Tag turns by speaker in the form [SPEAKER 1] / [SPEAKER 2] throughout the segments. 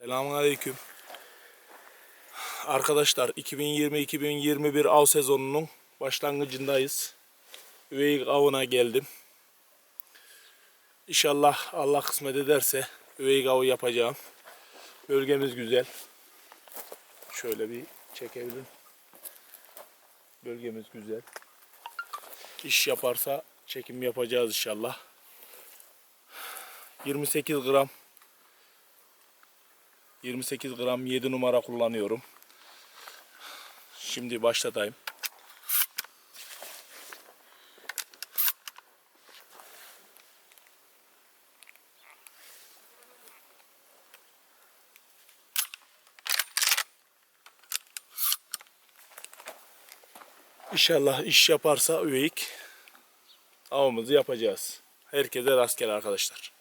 [SPEAKER 1] Selamünaleyküm. Arkadaşlar 2020-2021 av sezonunun başlangıcındayız. Üveyik avına geldim. İnşallah Allah kısmet ederse üveyik avı yapacağım. Bölgemiz güzel. Şöyle bir çekebilirim. Bölgemiz güzel. İş yaparsa çekim yapacağız inşallah. 28 gram 28 gram 7 numara kullanıyorum. Şimdi başlatayım. İnşallah iş yaparsa üveyik avımızı yapacağız. Herkese rastgele arkadaşlar.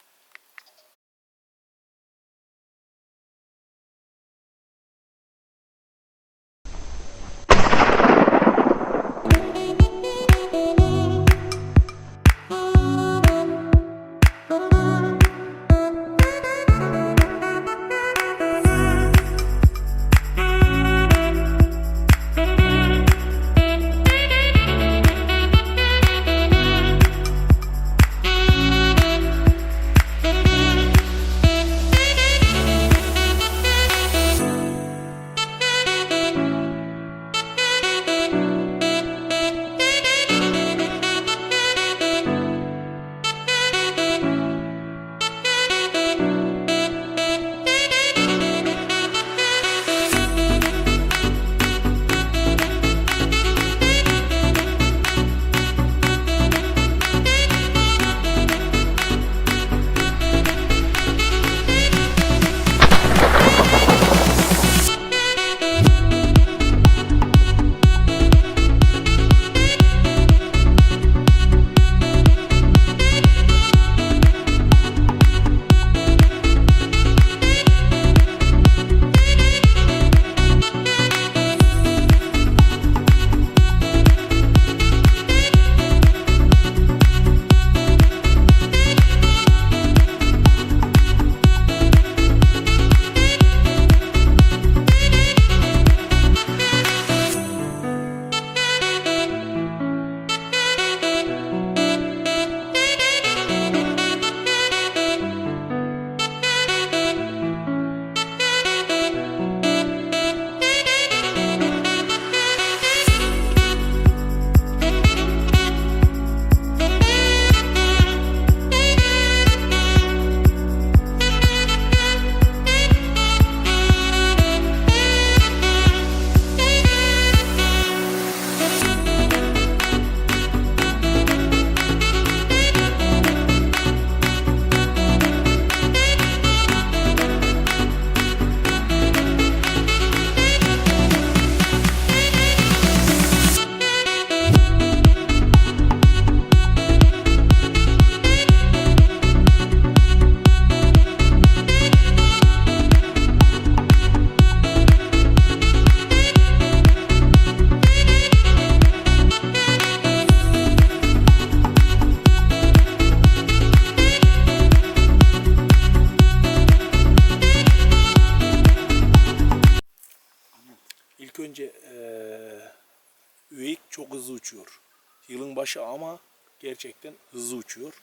[SPEAKER 1] Çok hızlı uçuyor. Yılın başı ama gerçekten hızlı uçuyor.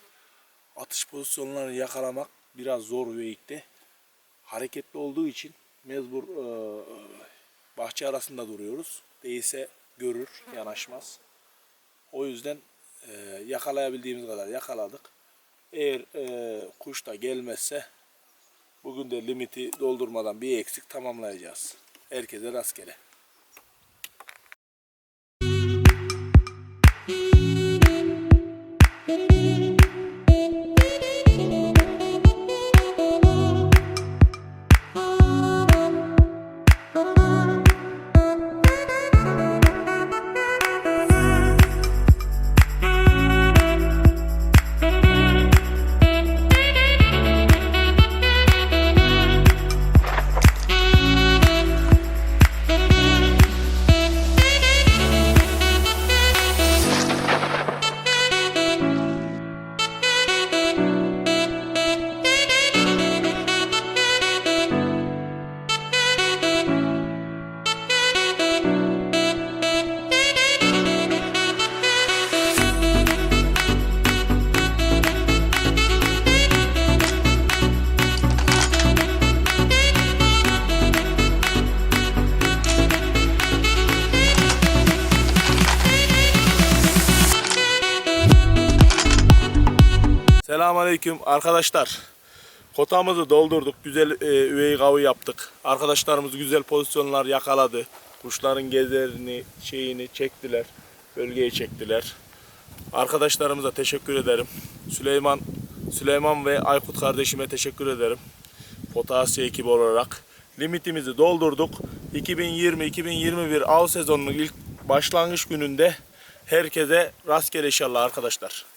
[SPEAKER 1] Atış pozisyonlarını yakalamak biraz zor üveyikte. Hareketli olduğu için mecbur eee, bahçe arasında duruyoruz. Değilse görür, yanaşmaz. O yüzden eee, yakalayabildiğimiz kadar yakaladık. Eğer eee, kuş da gelmezse bugün de limiti doldurmadan bir eksik tamamlayacağız. Herkese rastgele. Selamünaleyküm arkadaşlar. Kotamızı doldurduk. Güzel e, üvey avı yaptık. Arkadaşlarımız güzel pozisyonlar yakaladı. Kuşların gezerini, şeyini çektiler. Bölgeye çektiler. Arkadaşlarımıza teşekkür ederim. Süleyman Süleyman ve Aykut kardeşime teşekkür ederim. Potasya ekibi olarak limitimizi doldurduk. 2020-2021 av sezonunun ilk başlangıç gününde herkese rastgele inşallah arkadaşlar.